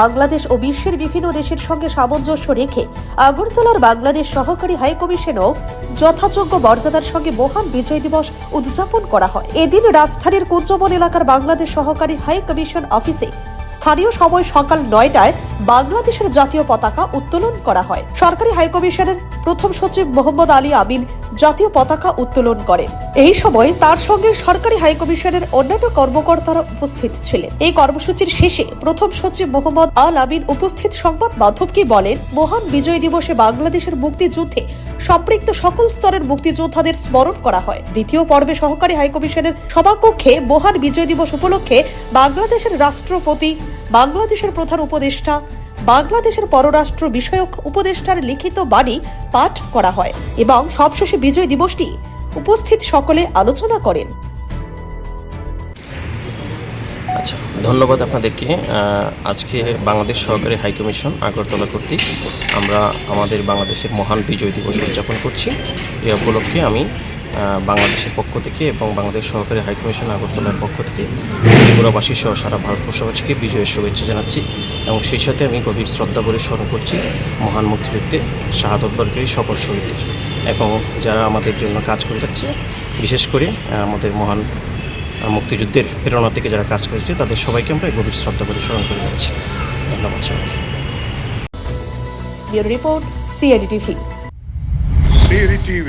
বাংলাদেশ ও বিশ্বের বিভিন্ন দেশের সঙ্গে সামঞ্জস্য রেখে আগরতলার বাংলাদেশ সহকারী হাইকমিশনও যথাযোগ্য মর্যাদার সঙ্গে মহান বিজয় দিবস উদযাপন করা হয়। এদিন রাজধানীর কুঞ্জবন এলাকার বাংলাদেশ সহকারী হাইকমিশন অফিসে স্থানীয় সময় সকাল নয়টায় বাংলাদেশের জাতীয় পতাকা উত্তোলন করা হয়। সরকারি হাইকমিশনের প্রথম সচিব মোহাম্মদ আলী আমিন জাতীয় পতাকা উত্তোলন করেন। এই সময় তার সঙ্গে সরকারি হাইকমিশনের অন্যান্য কর্মকর্তারা উপস্থিত ছিলেন। এই কর্মসূচির শেষে প্রথম সচিব মোহাম্মদ আল আমিন উপস্থিত সংবাদ মাধ্যমকে বলেন, মহান বিজয় দিবসে বাংলাদেশের মুক্তিযুদ্ধে সম্পৃক্ত সকল স্তরের মুক্তিযোদ্ধাদের স্মরণ করা হয়। দ্বিতীয় পর্বে সহকারী হাইকমিশনের সভাকক্ষে মহান বিজয় দিবস উপলক্ষে বাংলাদেশের রাষ্ট্রপতি বাংলাদেশের প্রধান উপদেষ্টা, বাংলাদেশের পররাষ্ট্র বিষয়ক উপদেষ্টার লিখিত বাণী পাঠ করা হয় এবং সবশেষে বিজয় দিবসটি উপস্থিত সকলে আলোচনা করেন। আচ্ছা ধন্যবাদ আপনাদেরকে। আজকে বাংলাদেশ সহকারী হাইকমিশন আগরতলা কর্তৃক আমরা আমাদের বাংলাদেশের মহান বিজয় দিবস উদযাপন করছি। এই উপলক্ষে আমি বাংলাদেশের পক্ষ থেকে এবং বাংলাদেশ সহকারী হাইকমিশন আগরতলার পক্ষ থেকে ত্রিপুরাবাসী সহ সারা ভারতবর্ষবাসীকে বিজয়ের শুভেচ্ছা জানাচ্ছি এবং সেই সাথে আমি গভীর শ্রদ্ধা বলে স্মরণ করছি মহান মুক্তিযুদ্ধে শাহাদত বর্গের সকল শহীদদের। এবং যারা আমাদের জন্য কাজ করে যাচ্ছে বিশেষ করে আমাদের মহান মুক্তিযুদ্ধের প্রেরণা থেকে যারা কাজ করেছে তাদের সবাইকে আমরা গভীর শ্রদ্ধা বলে স্মরণ করে যাচ্ছি। ধন্যবাদ সবাইকে। Report CID TV. Siri TV,